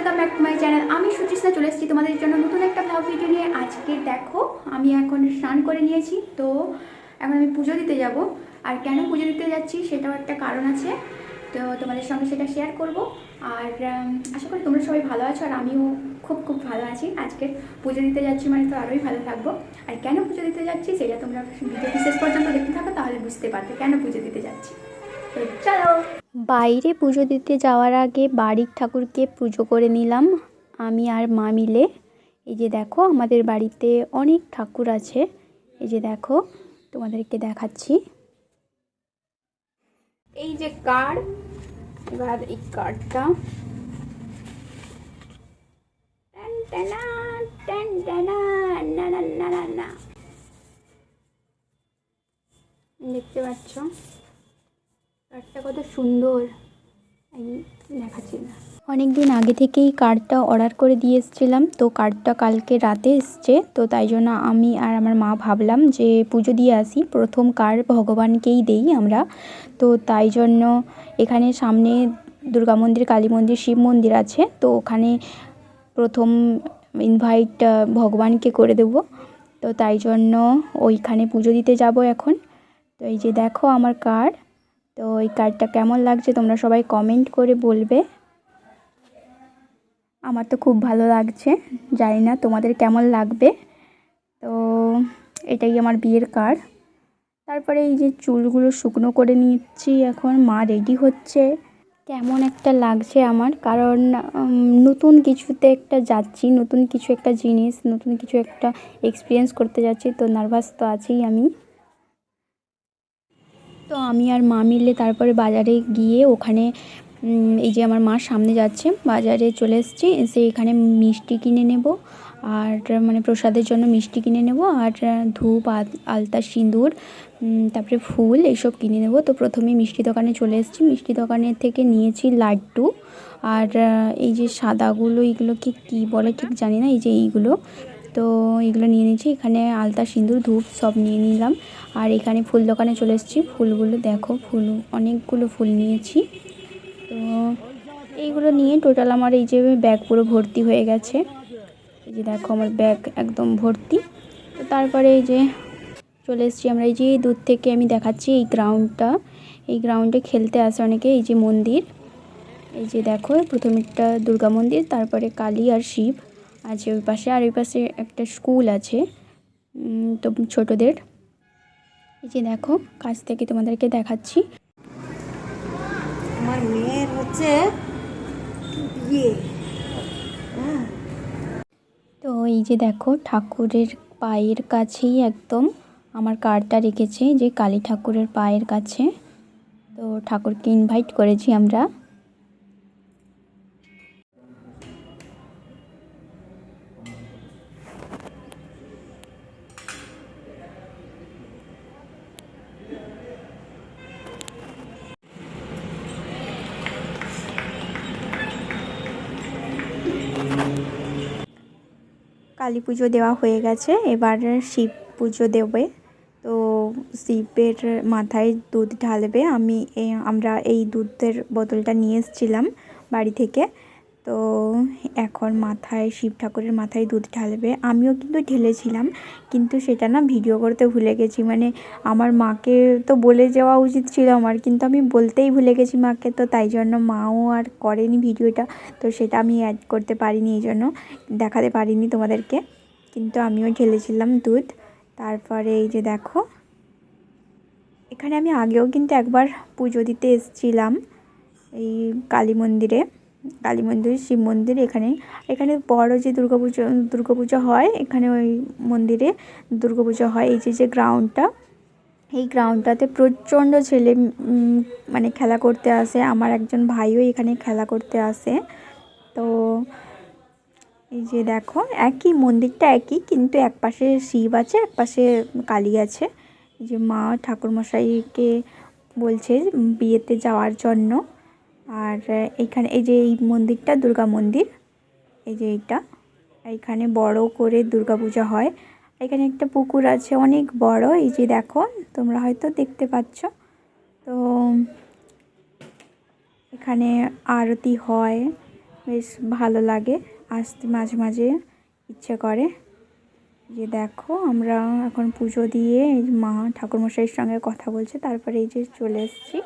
Welcome back to my channel. আমি সুচিস্তা চলে এসেছি তোমাদের জন্য নতুন একটা ব্লগ ভিডিও নিয়ে। আজকে দেখো, আমি এখন স্নান করে নিয়েছি, তো এখন আমি পুজো দিতে যাব। আর কেন পুজো দিতে যাচ্ছি সেটাও একটা কারণ আছে, তো তোমাদের সঙ্গে সেটা শেয়ার করব। আর আশা করি তোমরা সবাই ভালো আছো, আর আমিও খুব খুব ভালো আছি। আজকে পুজো দিতে যাচ্ছি মানে তো আরোই ভালো থাকব। আর কেন পুজো দিতে যাচ্ছি সেটা তোমরা ভিডিওটি শেষ পর্যন্ত দেখতে থাকো, তাহলে বুঝতে পারবে কেন পুজো দিতে যাচ্ছি। তো চলো! বাইরে পুজো দিতে যাওয়ার আগে বাড়ির ঠাকুরকে পুজো করে নিলাম। আমি আর মা মিলে। এই যে দেখো, আমাদের বাড়িতে অনেক ঠাকুর আছে। এই যে দেখো, তোমাদেরকে দেখাচ্ছি। এই যে কার্ড, এবার এই কার্ডটা। দেখতে পাচ্ছ? কার্ডটা কত সুন্দর। এই দেখাচ্ছি না। অনেক দিন আগে থেকেই কার্ডটা অর্ডার করে দিয়ে এসেছিলাম, তো কার্ডটা কালকে রাতে এসছে, তো তাই জন্য আমি আর আমার মা ভাবলাম যে পুজো দিয়ে আসি, প্রথম কার্ড ভগবানকেই দেই আমরা। তো তাই জন্য এখানে সামনে দুর্গা মন্দির, কালী মন্দির, শিব মন্দির আছে, তো ওখানে প্রথম ইনভাইট ভগবানকে করে দেব। তো তাই জন্য ওইখানে পুজো দিতে যাব এখন। তো এই যে দেখো আমার কার্ড তো এই কার্ডটা কেমন লাগছে তোমরা সবাই কমেন্ট করে বলবে। আমার তো খুব ভালো লাগছে, জানি না তোমাদের কেমন লাগবে। তো এটাই আমার বিয়ের কার্ড তারপরে এই যে চুলগুলো শুকনো করে নিচ্ছি, এখন মা রেডি হচ্ছে। কেমন একটা লাগছে আমার, কারণ নতুন কিছুতে একটা যাচ্ছি, নতুন কিছু একটা জিনিস, নতুন কিছু একটা এক্সপিরিয়েন্স করতে যাচ্ছি, তো নার্ভাস তো আছেই আমি। তো আমি আর মা মিলে তারপরে বাজারে গিয়ে ওখানে এই যে আমার মা সামনে যাচ্ছে, বাজারে চলে এসেছি, এসে এখানে মিষ্টি কিনে নেব, আর মানে প্রসাদের জন্য মিষ্টি কিনে নেব, আর ধূপ, আল- আলতা, সিঁদুর তারপরে ফুল এইসব কিনে নেব। তো প্রথমে মিষ্টি দোকানে চলে এসেছি, মিষ্টি দোকানের থেকে নিয়েছি লাড্ডু, আর এই যে সাদাগুলো এগুলোকে কী বলে ঠিক জানি না, এই যে এইগুলো তো এগুলো নিয়ে নিয়েছি। এখানে আলতা, সিঁদুর, ধূপ সব নিয়ে নিলাম। আর এখানে ফুল দোকানে চলে এসেছি। ফুলগুলো দেখো, ফুল, অনেকগুলো ফুল নিয়েছি। তো এইগুলো নিয়ে টোটাল আমার এই যে ব্যাগ পুরো ভর্তি হয়ে গেছে। এই যে দেখো আমার ব্যাগ একদম ভর্তি। তো তারপরে এই যে চলে এসেছি আমরা। এই যে দূর থেকে আমি দেখাচ্ছি এই গ্রাউন্ডটা এই গ্রাউন্ডে খেলতে আসে অনেকে, এই যে মন্দির। এই যে দেখো, প্রথমেরটা দুর্গা মন্দির, তারপরে কালী আর শিব। আছে ওই পাশে আর ওই পাশে একটা স্কুল আছে তো ছোটদের। এই যে দেখো কাছ থেকে তোমাদেরকে দেখাচ্ছি। আমার মেয়ের হচ্ছে বিয়ে। হ্যাঁ। তো এই যে দেখো ঠাকুরের পায়ের কাছেই একদম আমার কার্ডটা রেখেছে যে কালী ঠাকুরের পায়ের কাছে। তো ঠাকুরকে ইনভাইট করেছি আমরা। কালী পুজো দেওয়া হয়ে গেছে। এবার শিব পুজো দেবে। তো শিবের মাথায় দুধ ঢালবে। আমি আমরা এই দুধের বোতলটা নিয়ে এসেছিলাম বাড়ি থেকে। তো এখন মাথায়, শিব ঠাকুরের মাথায় দুধ ঢালবে। আমিও কিন্তু ঢেলেছিলাম, কিন্তু সেটা না ভিডিও করতে ভুলে গেছি। মানে আমার মাকে তো বলে যাওয়া উচিত ছিল আমার, কিন্তু আমি বলতেই ভুলে গেছি মাকে। তো তাই জন্য মাও আর করেনি ভিডিওটা, তো সেটা আমি অ্যাড করতে পারিনি, এই জন্য দেখাতে পারিনি তোমাদেরকে। কিন্তু আমিও ঢেলেছিলাম দুধ। তারপরে এই যে দেখো, এখানে আমি আগেও কিন্তু একবার পুজো দিতে এসেছিলাম, এই কালী মন্দিরে। কালী মন্দির, শিব মন্দির এখানে। এখানে বড় যে দুর্গাপুজো দুর্গাপুজো হয়, এখানে ওই মন্দিরে দুর্গাপুজো হয়। এই যে যে গ্রাউন্ডটা এই গ্রাউন্ডটাতে প্রচণ্ড ছেলে মানে খেলা করতে আসে। আমার একজন ভাইও এখানে খেলা করতে আসে। তো এই যে দেখো, একই মন্দিরটা একই, কিন্তু এক পাশে শিব আছে, এক পাশে কালী আছে। যে মা ঠাকুরমশাইকে বলছে বিয়েতে যাওয়ার জন্য। আর এইখানে এই যে এই মন্দিরটা, দুর্গা মন্দির, এই যে এইটা, এইখানে বড় করে দুর্গা পূজা হয়। এখানে একটা পুকুর আছে অনেক বড়, এই যে দেখো, তোমরা হয়তো দেখতে পাচ্ছ। তো, এখানে আরতি হয়, বেশ ভালো লাগে, আসতে মাঝে মাঝে ইচ্ছে করে। যে দেখো, আমরা এখন পুজো দিয়ে মা ঠাকুরমশাইয়ের সঙ্গে কথা বলছে, তারপরে এই যে চলে এসেছি,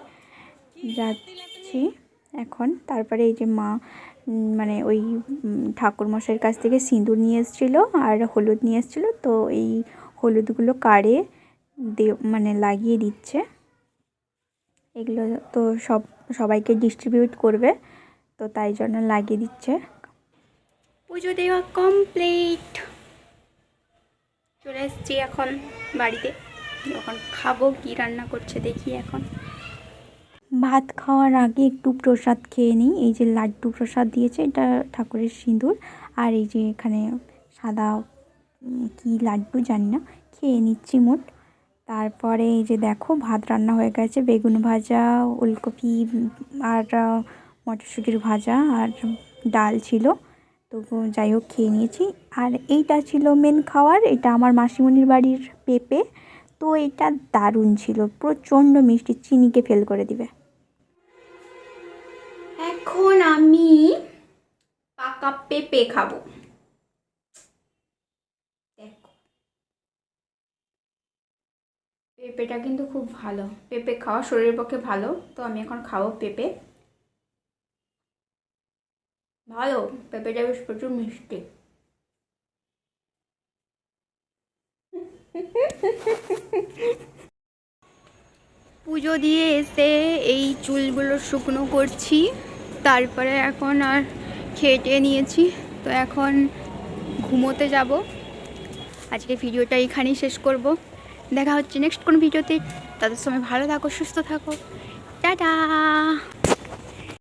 যাচ্ছি। এখন। তারপরে এই যে মা মানে ওই ঠাকুরমশাইয়ের কাছ থেকে সিঁদুর নিয়ে এসেছিল আর হলুদ নিয়ে এসেছিল। তো এই হলুদগুলো কাড়ে দে মানে লাগিয়ে দিচ্ছে। এগুলো তো সব, সবাইকে ডিস্ট্রিবিউট করবে। তো তাই জন্য লাগিয়ে দিচ্ছে। পুজো দেওয়া কমপ্লিট চলে এসেছি এখন বাড়িতে। এখন খাব, কি রান্না করছে দেখি এখন। ভাত খাওয়ার আগে একটু প্রসাদ খেয়ে নিই। এই যে লাড্ডু প্রসাদ দিয়েছে, এটা ঠাকুরের সিঁদুর। আর এই যে এখানে সাদা কি লাড্ডু জানি না, খেয়ে নিচ্ছি মোট। তারপরে এই যে দেখো, ভাত রান্না হয়ে গেছে, বেগুন ভাজা, ওলকপি, আর মটরশুঁটির ভাজা আর ডাল ছিল। তো যাই হোক, খেয়ে নিয়েছি। আর এইটা ছিল মেন খাওয়ার, এটা আমার মাসিমণির বাড়ির পেঁপে। তো এটা দারুণ ছিল, প্রচণ্ড মিষ্টি, চিনিকে ফেল করে দিবে। এখন আমি পাকা পেঁপে খাব। পেঁপেটা কিন্তু খুব ভালো। পেঁপে খাওয়া শরীরের পক্ষে ভালো, তো আমি এখন খাব পেঁপে। ভালো, পেঁপেটা বেশ প্রচুর মিষ্টি। পুজো দিয়ে এসে এই চুলগুলো শুকনো করছি। তারপরে এখন আর খেটে নিয়েছি। তো এখন ঘুমোতে যাব। আজকে ভিডিওটা এখানেই শেষ করব। দেখা হচ্ছে নেক্সট কোন ভিডিওতে। তাদের সময় ভালো থাকো, সুস্থ থাকো। টাটা!